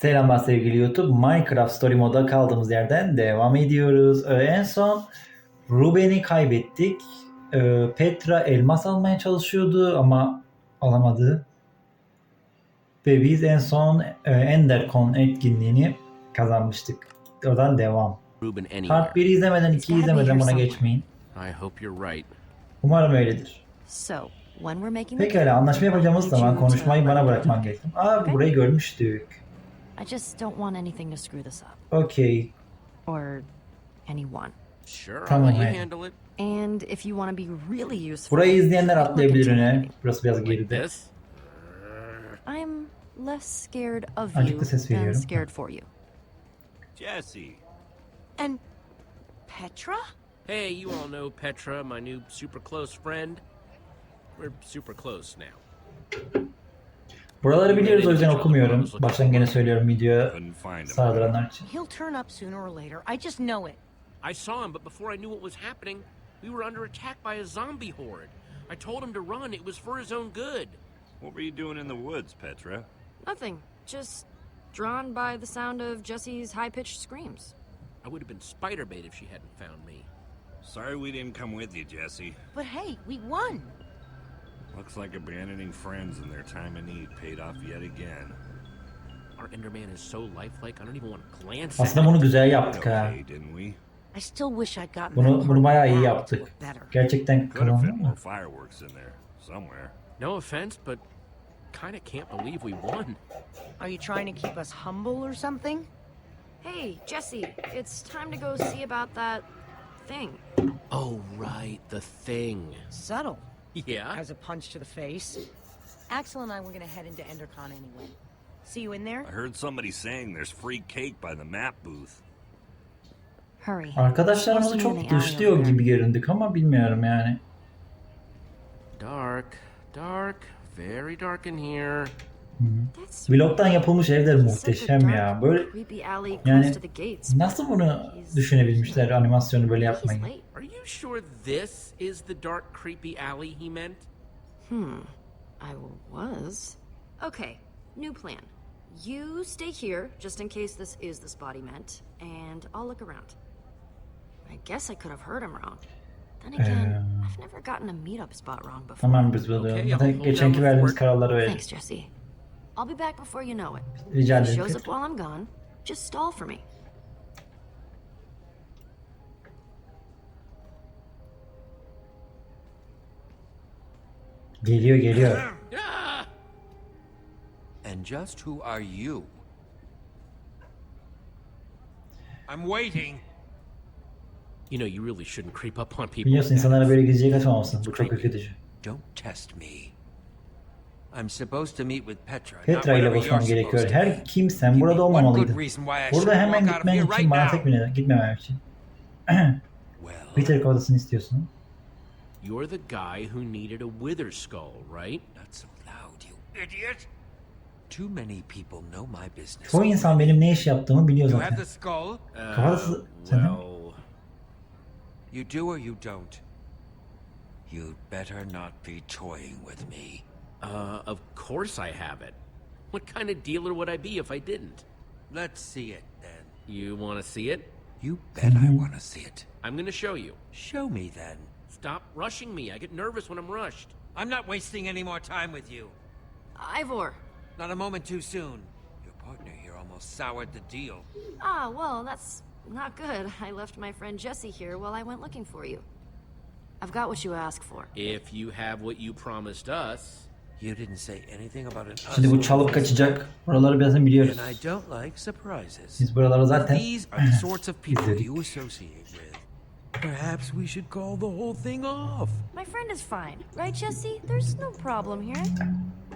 Selamlar sevgili YouTube. Minecraft Story Mode'a kaldığımız yerden devam ediyoruz. Ee, en son Ruben'i kaybettik. Ee, Petra elmas almaya çalışıyordu ama alamadı. Ve biz en son e, EnderCon etkinliğini kazanmıştık. Oradan devam. Ruben. Part 1'i izlemeden 2'yi izlemeden buna geçmeyin. Umarım öyledir. Pekala anlaşma yapacağımız zaman konuşmayı bana bırakman know. gerek. Aa burayı görmüştük. I just don't want anything to screw this up. Okay. Or anyone. Sure, I'll Tamam, let you handle it. And if you want to be really useful, Burayı izleyenler I'd like atlayabilir a team öne. meeting. Burası biraz Like geride. this? I'm less scared of Azıcık you da ses than veriyorum. scared for you. Jesse. And Petra? Hey, you all know Petra, my new super close friend. We're super close now. Buraları biliyoruz o yüzden okumuyorum. Baştan gene söylüyorum videoya Couldn't find him. sardıranlar için. He'll turn up sooner or later. I just know it. I saw him, but before I knew what was happening, we were under attack by a zombie horde. I told him to run. It was for his own good. What were you doing in the woods, Petra? Nothing. Just drawn by the sound of Jesse's high-pitched screams. I would have been spider bait if she hadn't found me. Sorry we didn't come with you, Jesse. But hey, we won. Looks like abandoning friends in their time of need paid off yet again. Our Enderman is so lifelike, I don't even want to glance at Aslında it. bunu güzel Did yaptık ha. okay, didn't we? I still wish I'd gotten Bunu- that bunu bayağı iyi yaptık. Better. Gerçekten Could have fit more fireworks in there. Somewhere. No offense, but kind of can't believe we won. Are you trying to keep us humble or something? Hey, Jesse, it's time to go see about that thing. Oh, right, the thing. Subtle. Yeah? As a punch to the face. Axel and I were gonna head into Endercon anyway. See you in there? I heard somebody saying there's free cake by the map booth. Hurry. Arkadaşlarımızı Supposed to be in çok the dışlıyor gibi göründük ama bilmiyorum yani. Dark, dark, very dark in here. Vlog'dan yapılmış evler muhteşem ya. Böyle yani nasıl bunu düşünebilmişler animasyonu böyle yapmayı? Are you sure this is the dark, creepy alley he meant? Hmm. I was. Okay, new plan. You stay here, just in case this is the spot he meant, and I'll look around. I guess I could have heard him wrong. Then again, I've never gotten a meetup spot wrong before. Tamam biz böyle. I'll geçenki verdiğimiz kararları öyle. Thanks, Jesse. I'll be back before you know it. Rica If he ederim. shows up while I'm gone, just stall for me. Geliyor geliyor. And just who are you? I'm waiting. You know, you really shouldn't creep up on people. Biliyorsun like that. insanlara böyle gizlice kaçmamalısın. Bu çok ürkütücü. Don't test me. I'm supposed to meet with Petra. not Petra ile whatever buluşmam you're gerekiyor. supposed to Her be. kimsen Give burada me one good olmamalıydın. reason why I Burada hemen walk out of gitmen için right bana now. tek bir neden, gitmemem için. Peter kovadasını istiyorsun. You're the guy who needed a wither skull, right? not so loud, you idiot. Too many people know my business. Çoğu insan benim ne iş yaptığımı biliyor zaten. the skull? Uh, Kafatası well, You do or you don't. You'd better not be toying with me. Uh, of course I have it. What kind of dealer would I be if I didn't? Let's see it then. You want to see it? You bet I want to see it. I'm going to show you. Show me then. Stop rushing me. I get nervous when I'm rushed. I'm not wasting any more time with you. Ivor. Not a moment too soon. Your partner here almost soured the deal. Ah, well, that's not good. I left my friend Jesse here while I went looking for you. I've got what you asked for. If you have what you promised us, Şimdi bu çalıp kaçacak. Buraları birazdan biliyoruz. Biz buraları zaten These are the sorts of people izledik. you associate with. Perhaps we should call the whole thing off. My friend is fine, right, Jesse? There's no problem here.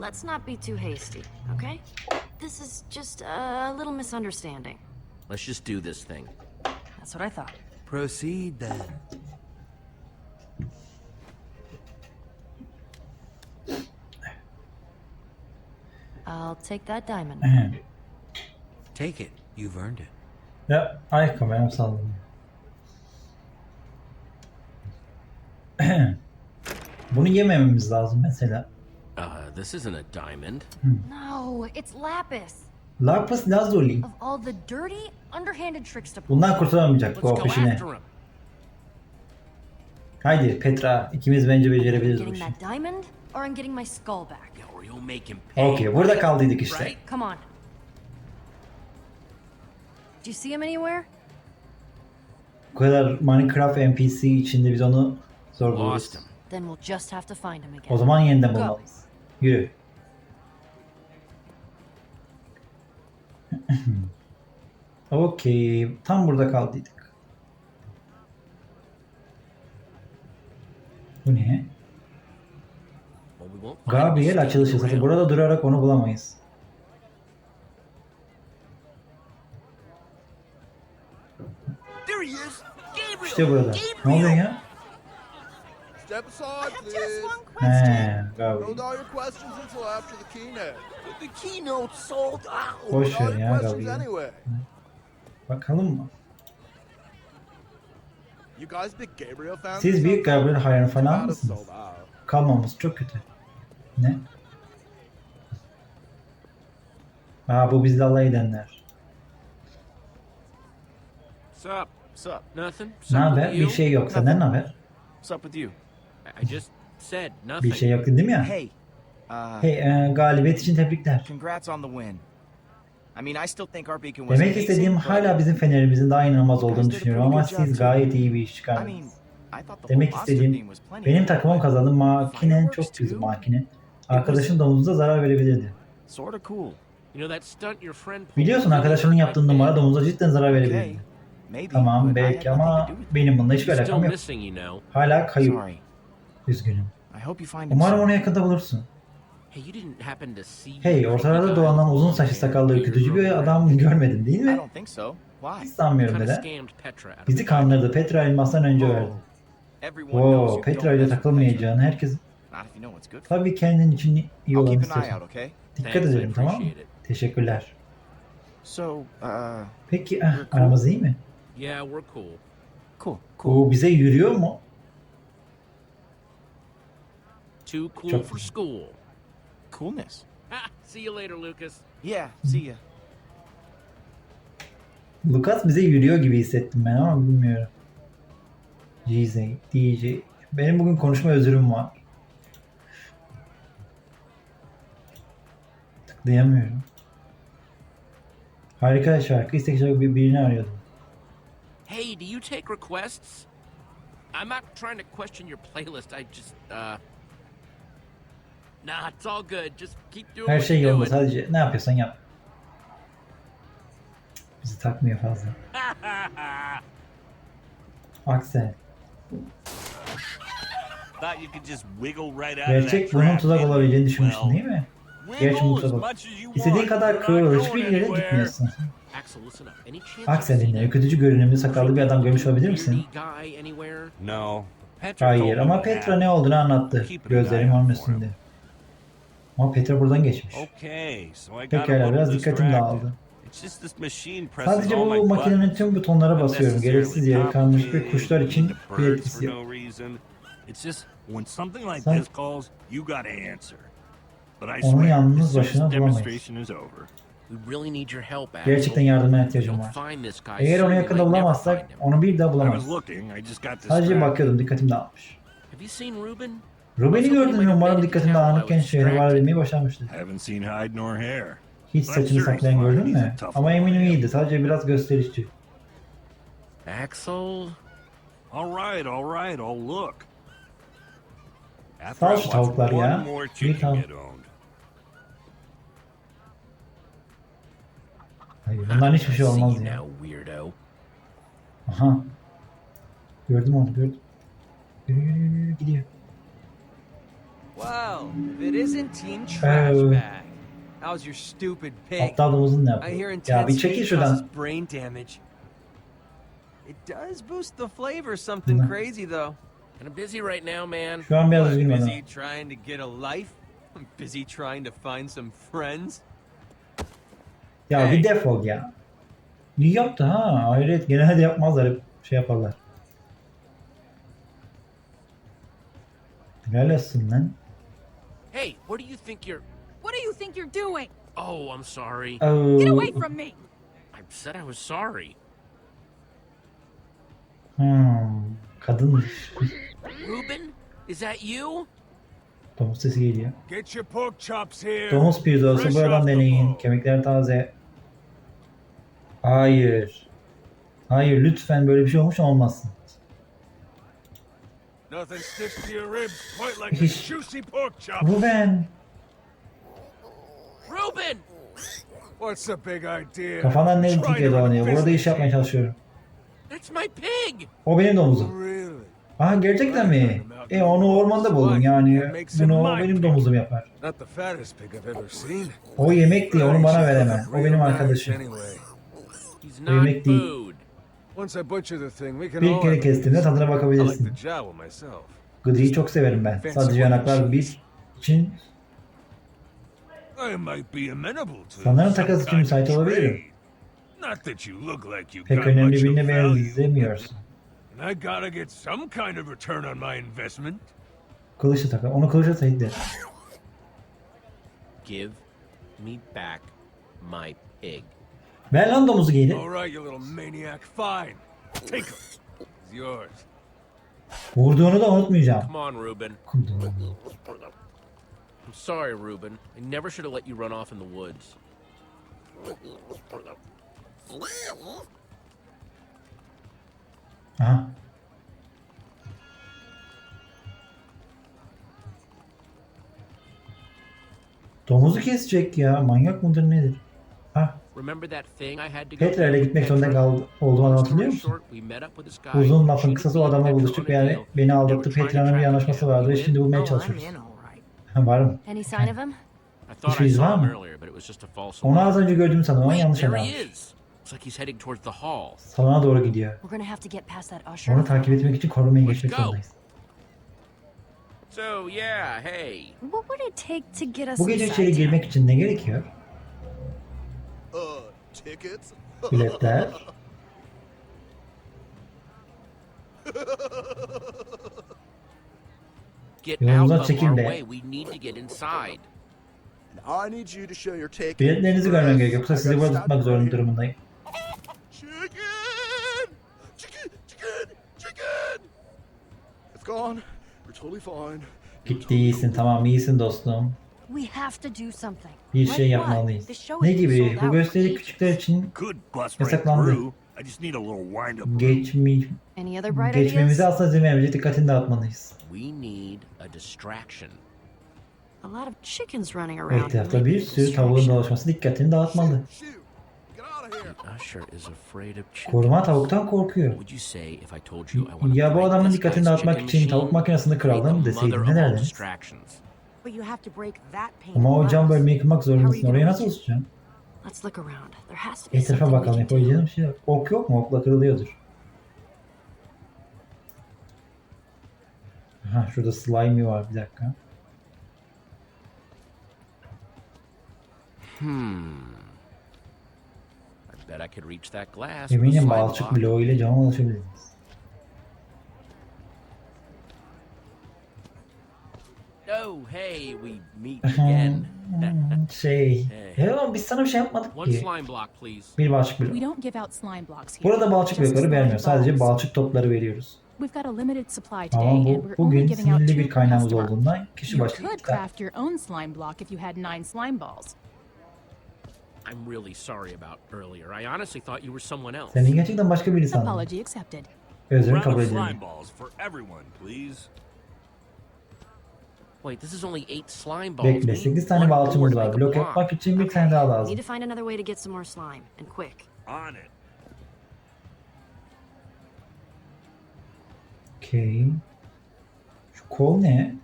Let's not be too hasty, okay? This is just a little misunderstanding. let's just do this thing. That's what I thought. Proceed then. I'll take that diamond. Take it. You've earned it. Ya ayakkabı benim saldım. Bunu yemememiz lazım mesela. Uh, this isn't a diamond. No, it's lapis. Lapis Lazuli. Of all the dirty, underhanded tricks to pull. Bundan kurtulamayacak Let's bu go peşine. after him. Haydi Petra ikimiz bence becerebiliriz bu Getting işi. that diamond, or I'm getting my skull back. Yeah, or you'll make him pay. Okey burada kaldıydık işte. Right? Come on. Do you see him anywhere? Bu kadar Minecraft NPC içinde biz onu zor buluruz. Then we'll just have to find him again. O zaman yeniden bulmalıyız. Yürü. Okey. Tam burada kaldıydık. Bu ne? Well, we won't find him Gabriel açılış around. Burada durarak onu bulamayız. İşte burada. Ne oluyor ya? Step aside, please. He, Gabriel. all your questions until after the keynote. The keynote sold out. Boş ver ya Gabriel. anyway. Bakalım mı? You guys big Gabriel fans? Siz büyük Gabriel hayranı falan mısınız? Kalmamız çok kötü. Ne? Aa bu bizle alay edenler. Sup? Sup? Nothing. Ne haber? Bir şey yok. Senden ne haber? What's up with you? I- just said nothing. Bir şey yok değil mi ya? Hey, uh, Hey, e, galibiyet için tebrikler. congrats on the win. I mean, I still think our beacon was Demek istediğim hala bizim fenerimizin daha inanılmaz olduğunu düşünüyorum ama siz gayet iyi bir iş çıkardınız. Demek istediğim benim takımım kazandı. Makinen çok güzel makine. Arkadaşın domuzuza zarar verebilirdi. Biliyorsun arkadaşının hurt my yaptığı numara domuza cidden zarar verebilirdi. Tamam belki ama benim bununla hiçbir alakam yok. Hala kayıp. Üzgünüm. Umarım onu yakında bulursun. Hey, ortalarda guy dolanan uzun saçlı sakallı ürkütücü bir adam görmedin değil mi? Hiç sanmıyorum of Bizi kandırdı. Petra elmastan önce knows Wow, Petra ile takılmayacağını herkes Tabii kendin için iyi olanı keep an eye istiyorsun. out, okay? Dikkat edelim tamam mı? appreciate it. Teşekkürler. So, uh, Peki ah, aramız iyi mi? Yeah, we're cool. cool, cool. Bu bize yürüyor mu? Too cool Çok for school. Coolness. See you later, Lucas. Yeah, see ya. Lucas bize yürüyor gibi hissettim ben ama bilmiyorum. DJ, DJ. Benim bugün konuşma özürüm var. Tıklayamıyorum. Harika şarkı. İstek şarkı bir- birini arıyordum. Hey, do you take requests? I'm not trying to question your playlist. I just, uh. Nah, it's all good. Just keep doing Her şey yolunda. Sadece ne yapıyorsan yap. Bizi takmıyor fazla. Aksel. Thought you could just wiggle right out of Gerçek that bunun tuzak olabileceğini düşünmüştün değil mi? Wiggle mutlu İstediğin kadar kıvır, hiçbir yere gitmiyorsun. You've dinle. Ürkütücü görünümlü sakallı bir adam görmüş olabilir misin? No. Hayır ama Petra ne olduğunu anlattı. Gözlerim onun üstünde. Ama Petra buradan geçmiş. Pekala biraz dikkatim dağıldı. Sadece bu makinenin tüm butonlara basıyorum. Gereksiz yere kalmış complicated, kuşlar için bir etkisi yok. Sen- Onu yalnız başına the bulamayız. demonstration is over, We really need your help, Axel. Gerçekten yardımına ihtiyacım var. Eğer onu yakında bulamazsak onu bir daha bulamayız. Sadece bakıyordum dikkatim dağılmış. Ruben'i gördün mü? Umarım dikkatim dağınıkken şehre varabilmeyi başarmıştır. Haven't seen hide nor hair. Hiç saçını saklayan gördün mü? Ama eminim iyiydi. Sadece biraz gösterişçi. Axel? All right, all right, I'll look. Sağ şu tavuklar ya. more İyi Hayır, bundan hiçbir şey I see olmaz you ya. now, weirdo. Aha. Gördüm onu gördüm. Yürü yürü yürü, yürü gidiyor. Well, if it isn't Team Trash Oh. Bag. How's your stupid pig? Aptal domuzun ne I hear yapıyor? intense Ya bir çekil heat şuradan. causes brain damage. It does boost the flavor something crazy though. And I'm busy right now, man. Şu an biraz üzgünüm busy trying to get a life? I'm busy trying to find some friends. Ya Hey. bir defol ya. İyi yaptı ha. Hayret genelde yapmazlar hep şey yaparlar. Helal olsun lan. Hey, what do you think you're... What do you think you're doing? Oh, I'm sorry. Oo, Get away from me! I said I was sorry. hmm, kadın Ruben, is that you? domuz sesi geliyor. Get your pork chops here. Domuz pirzolası buradan deneyin. Kemikler taze. Hayır. Hayır lütfen böyle bir şey olmuş olmasın. Hiç- pork chop. Ruben. What's the big idea? Kafandan ne fikir dolanıyor? Burada iş yapmaya çalışıyorum. That's my pig! O benim domuzum. Aha gerçekten mi? E onu ormanda buldum yani. Bunu benim domuzum yapar. O yemek diye onu bana veremem. O benim arkadaşım. He's Yemek değil. food. once I butcher the thing, we can Bir all kere kestiğimde tadına bakabilirsin. the jowl myself. Gıdıyı çok severim ben. Sadece yanaklar bir için I might be amenable to Sanırım some takas için müsait olabilirim. trade. Not that you look like you pek önemli birine of value. benzemiyorsun. And I gotta get some kind of return on my investment. Kılıçla takar. Onu kılıçla takar. Give me back my pig. Ver lan domuzu yours. Vurduğunu da unutmayacağım. Come on, Ruben. I'm sorry, Ruben. I never should have let you run off in the woods. Aha. Domuzu kesecek ya. Manyak mıdır nedir? Ha. Remember that thing I had to go Petra ile do with gitmek zorunda kaldı, olduğunu hatırlıyor musun? short, we met up with this guy. Uzun lafın kısası o adamla buluştuk yani beni aldattı. Petra'nın bir anlaşması vardı şimdi bulmaya çalışıyoruz. Ha, varım. Any sign of him? I thought I Şeyiz saw var him mı? earlier, but it was just a false Onu az önce gördüm sanırım ama yanlış hall. Salona doğru gidiyor. Onu takip etmek için korumaya geçmek zorundayız. Bu gece içeri girmek için ne gerekiyor? Uh, tickets? Biletler. Get out of our way. We need to get inside. I need you to show your ticket. Biletlerinizi görmem gerekiyor. Yoksa sizi burada tutmak zorunda durumundayım. Chicken! Chicken! Chicken! Chicken! It's gone. You're totally fine. Gitti iyisin tamam iyisin dostum. We have to do something. Bir Like şey what? yapmalıyız. The show Ne gibi? Bu gösteri küçükler için Yasaklandı. I just need a little wind up. geçmi, Any other bright geçmemize ideas? aslında izin vermeyecek dikkatini dağıtmalıyız. We need a distraction. A lot of chickens running around. Etrafta bir sürü tavuğun dolaşması dikkatini dağıtmalı. Shoot! Get out of here! The usher is afraid of chickens. Koruma tavuktan korkuyor. Would you say if I told you I want to Ya bu adamın dikkatini dağıtmak chicken için tavuk makinesini kıralım of ne derdiniz? But you have to break that pain. Ama o cam bölmeyi kırmak zorundasın. Oraya nasıl uçacaksın? Let's look around. There has to be Etrafa something bakalım yapabileceğim bir şey yok. Ok yok mu? Okla kırılıyordur. Ha şurada slimy var bir dakika. Hmm. I bet I could reach that glass. Eminim balçık bloğu ile cama ulaşabiliriz. Oh, hey, we meet again. şey, Hey. ya biz sana bir şey yapmadık One ki. slime block, please. Bir balçık We bloğu. don't give out slime blocks here. Burada balçık just blokları slime vermiyor. Sadece balçık topları veriyoruz. We've got a limited supply today, Ama and bu we're only bugün giving out sınırlı two bir per kaynağımız customer. olduğundan kişi You başına could iki tane. craft your own slime block if you had nine slime balls. I'm really sorry about earlier. I honestly thought you were someone else. Seni gerçekten başka biri sandım. Apology accepted. Özrümü Round kabul of ediyorum. slime balls for everyone, please. Wait, this is only eight slime balls. Bekle need 8 tane balçımız var. Blok yapmak için bir Okay, tane daha we lazım. Need to find another way to get some more slime, and quick. On it. Okey. Şu kol ne?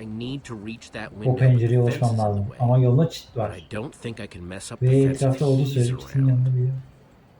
I need to reach that O window. the pencereye ulaşmam lazım. Ama yolda çit But var. I don't think I can mess up Ve the fence if etrafta olduğu sürece çitin yanında bir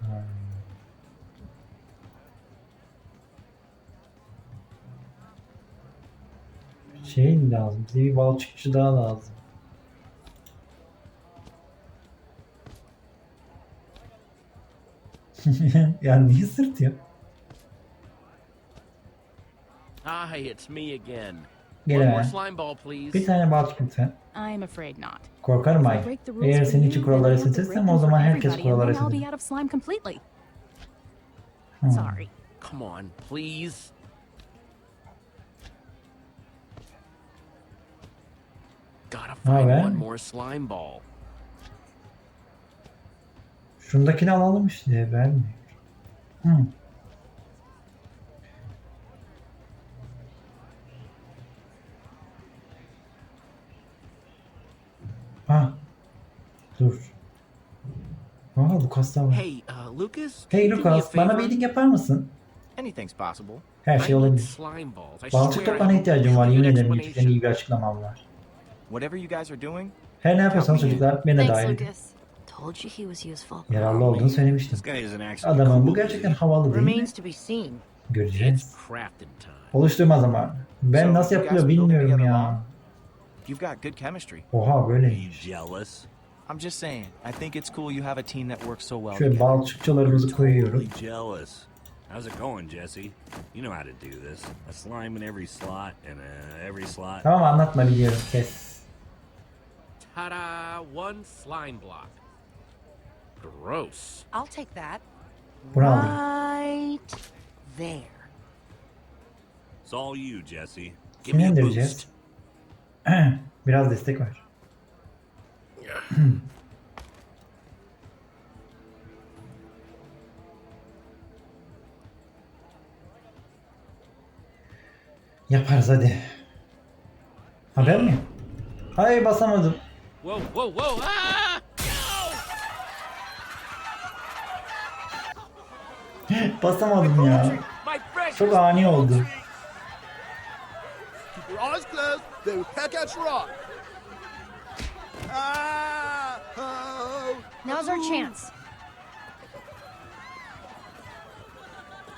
Ha. Şey lazım. Bize bir balçıkçı daha lazım. ya niye sırtıyor? Hi, it's me again. One more Geleme. slime ball, please. Bir tane balçık lütfen. I'm afraid not. Korkarım ay. Eğer senin için kuralları them o zaman herkes kuralları then I'll be esnetir. out of slime completely. Hmm. Sorry. Come on, please. Ball. Şundakini alalım işte. Vermiyor. Hı. Ha. Dur. Aa Lucas da var. Hey, uh, Lucas? Hey Lucas, bana bir iyilik yapar mısın? Anything's possible. Her şey olabilir. Balçık swear I toprağına have a ihtiyacım var. Yemin ederim lütfen iyi bir açıklamam var. Whatever you guys are doing, Her ne yapıyorsanız çocuklar beni dahil. Lucas. Told you he was useful. Yararlı olduğunu söylemiştim. Adamım bu gerçekten havalı değil mi? Remains to be seen. Göreceğiz. Oluşturma zamanı. Ben nasıl yapılıyor bilmiyorum ya. you've got good chemistry. Oha Are you böyleymiş. jealous? I'm just saying, I think it's cool you have a team that works so well Şöyle together. balçıkçalarımızı koyuyorum. Totally jealous. How's it going, Jesse? You know how to do this. A slime in every slot and uh, every slot. Tamam anlatma biliyorum kes. Ta-da! One slime block. Gross. I'll take that. Right there. It's all you, Jesse. Give me a boost. Biraz destek ver. Yaparız hadi. Haber mi? Hayır basamadım. Whoa, whoa, whoa! Ah! Basamadım ya. Çok ani oldu. Ah! Oh! Now's our chance.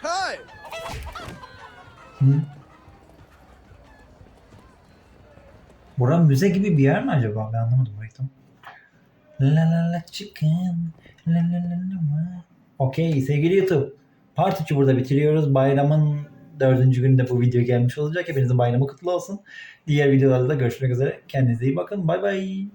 Hey! Bura müze gibi bir yer mi acaba? Ben anlamadım burayı tam. La la la chicken. La la la la. Okey sevgili YouTube. Part 3'ü burada bitiriyoruz. Bayramın dördüncü gününde bu video gelmiş olacak. Hepinizin bayramı kutlu olsun. Diğer videolarda da görüşmek üzere. Kendinize iyi bakın. Bay bay.